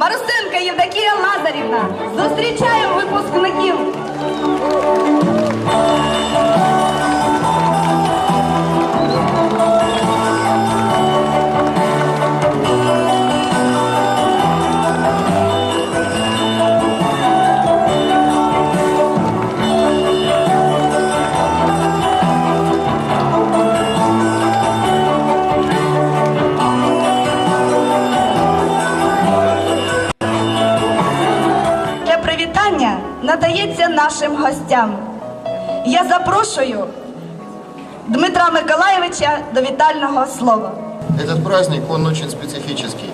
Марусинка Євдокія Лазарівна. Зустрічаємо випускників. надається нашим гостям. Я запрошую Дмитра Миколаєвича до вітального слова. Этот праздник, он очень специфический.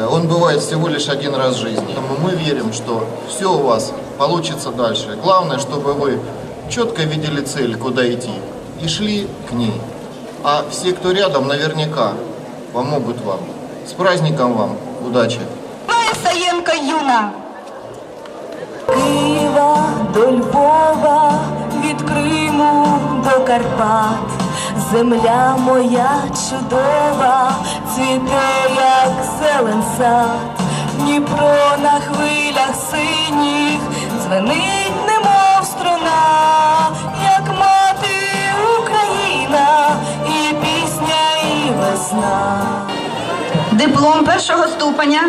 Э, Он бывает всего лишь один раз в жизни. Но мы верим, что все у вас получится дальше. Главное, чтобы вы четко видели цель, куда идти, и шли к ней. А все, кто рядом, наверняка помогут вам. С праздником вам! Удачи! Має Саєнко Юна. До Львова, від Криму до Карпат, земля моя чудова, цвіте, як зелен сад, Дніпро на хвилях синіх, дзвенить, немов струна, як мати Україна, і пісня, і весна. Диплом першого ступеня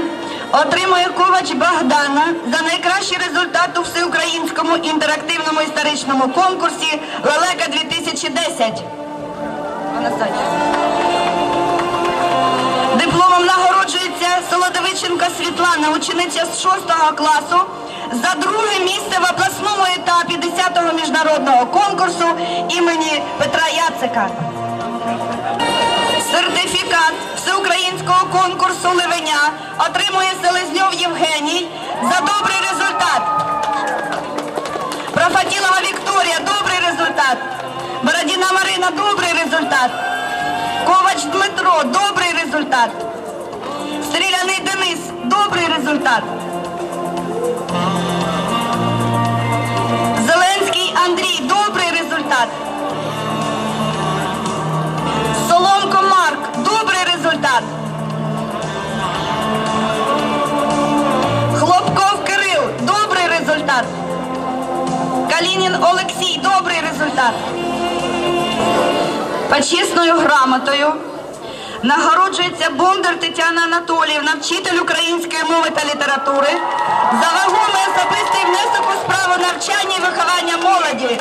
отримує Ковач Богдана за найкращий результат у всеукраїнському інтерактивному історичному конкурсі Лелека 2010. Дипломом нагороджується Солодовиченко Світлана, учениця з 6 класу, за друге місце в обласному етапі 10-го міжнародного конкурсу імені Петра Яцика. Сертифікат всеукраїнського конкурсу Ливеня отримує Селезньов Євгеній за добрий результат. Профатілова Вікторія добрий результат. Бородіна Марина добрий результат. Ковач Дмитро добрий результат. Стріляний Денис добрий результат. Добрий. Почесною грамотою нагороджується Бондар Тетяна Анатоліївна, вчитель української мови та літератури, за вагомий особистий внесок у справу навчання і виховання молоді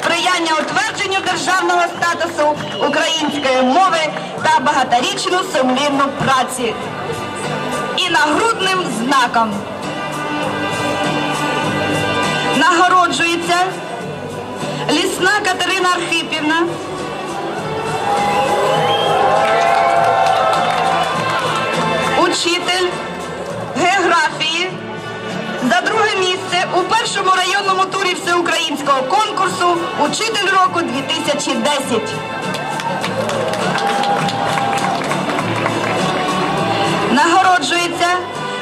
сприяння утвердженню державного статусу української мови та багаторічну сумлінну праці. І нагрудним знаком нагороджується лісна Катерина Архипівна. Учитель географії за друге місце у першому районному турі всеукраїнського конкурсу Учитель року 2010. Нагороджується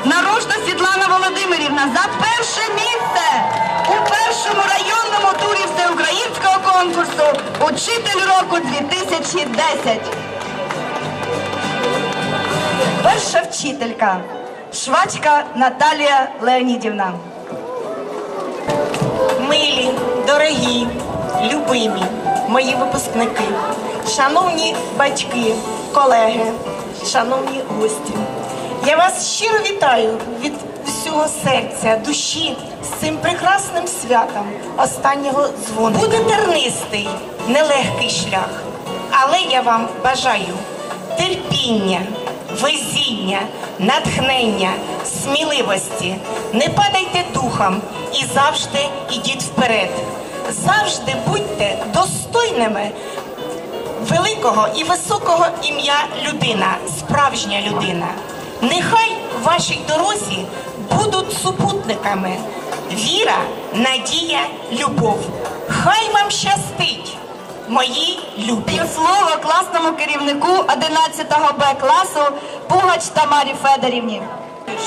Нарожна Світлана Володимирівна за перше місце у першому турі всеукраїнського конкурсу Учитель року 2010. Перша вчителька Швачка Наталія Леонідівна. Милі, дорогі, любимі мої випускники, шановні батьки, колеги, шановні гості. Я вас щиро вітаю від всього серця, душі з цим прекрасним святом останнього дзвону. Буде тернистий, нелегкий шлях, але я вам бажаю терпіння, везіння, натхнення, сміливості. Не падайте духом і завжди ідіть вперед. Завжди будьте достойними великого і високого ім'я людина, справжня людина. Нехай в вашій дорозі будуть супутниками віра, надія, любов. Хай вам щастить, мої любі. Слово класному керівнику 11 Б класу Пугач Тамарі Федорівні.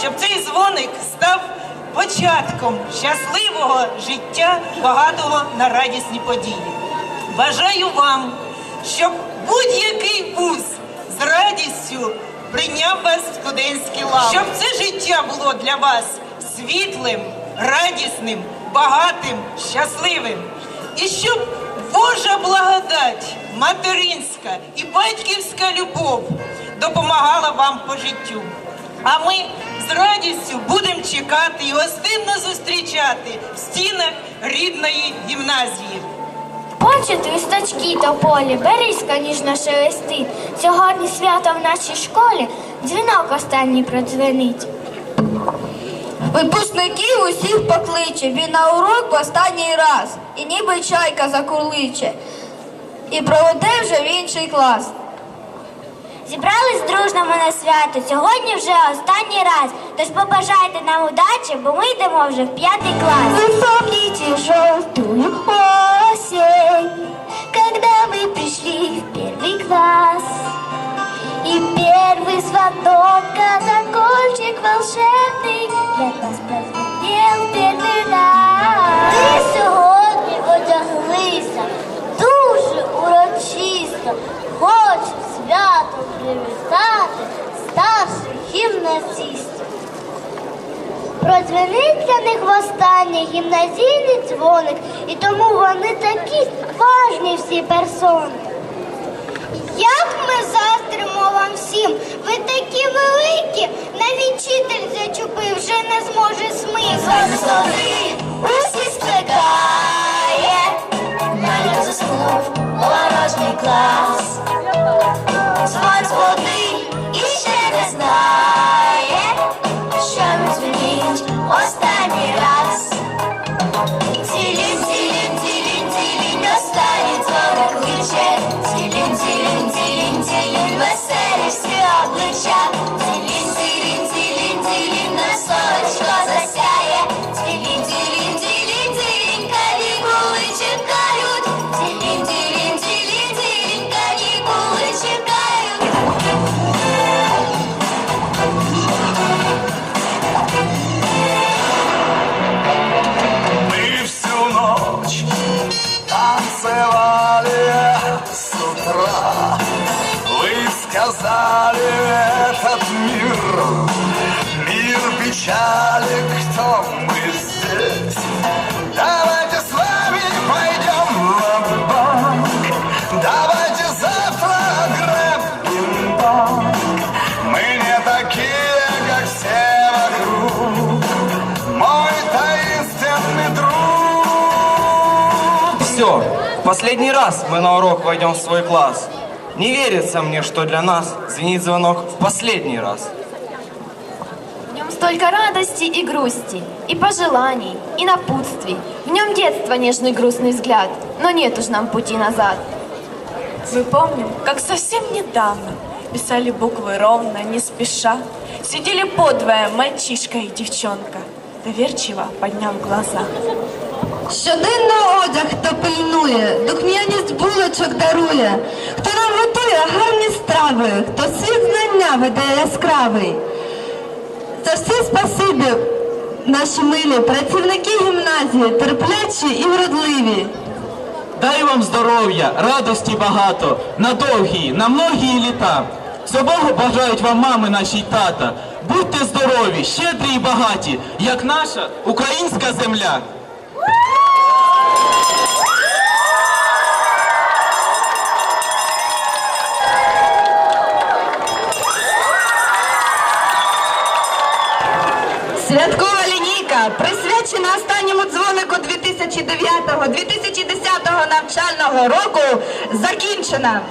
щоб цей дзвоник став початком щасливого життя, багатого на радісні події. Бажаю вам, щоб будь-який вуз з радістю прийняв вас в студентські лави. Щоб це життя було для вас світлим, радісним, багатим, щасливим. І щоб Божа благодать, материнська і батьківська любов допомагала вам по життю. А ми з радістю будемо чекати і гостинно зустрічати в стінах рідної гімназії. Почет листочки то полі, берізка ніжно шелестить. Сьогодні свято в нашій школі, дзвінок останній продзвенить. Випускників усіх покличе, він на урок в останній раз, і ніби чайка закурличе, і проведе вже в інший клас. Зібрались дружно ми на свято, сьогодні вже останній раз. Тож побажайте нам удачі, бо ми йдемо вже в п'ятий клас. Вы помните желтую осень, когда мы пришли звонок, колокольчик волшебный Для нас прозвенел первый раз Ти сьогодні одяглися дуже урочисто Хочу свято привітати старших гімназистів Продзвенить для них востаннє гімназійний дзвоник І тому вони такі важні всі персони. Як ми заздримо вам всім, ви такі великі, навіть последний раз мы на урок войдем в свой класс. Не верится мне, что для нас звенит звонок в последний раз. В нем столько радости и грусти, и пожеланий, и напутствий. В нем детства нежный грустный взгляд, но нет уж нам пути назад. Мы помним, как совсем недавно писали буквы ровно, не спеша. Сидели подвое мальчишка и девчонка, доверчиво подняв глаза. Щоденно одяг, хто пильнує, духмяність булочок дарує, хто нам готує гарні страви, хто світ знання веде яскравий. За все спасибі, наші милі, працівники гімназії, терплячі і вродливі. Дай вам здоров'я, радості багато, на довгі, на многі літа. Всього бажають вам мами наші й тата. Будьте здорові, щедрі і багаті, як наша українська земля. Святкова лінійка, присвячена останньому дзвонику 2009-2010 навчального року, закінчена.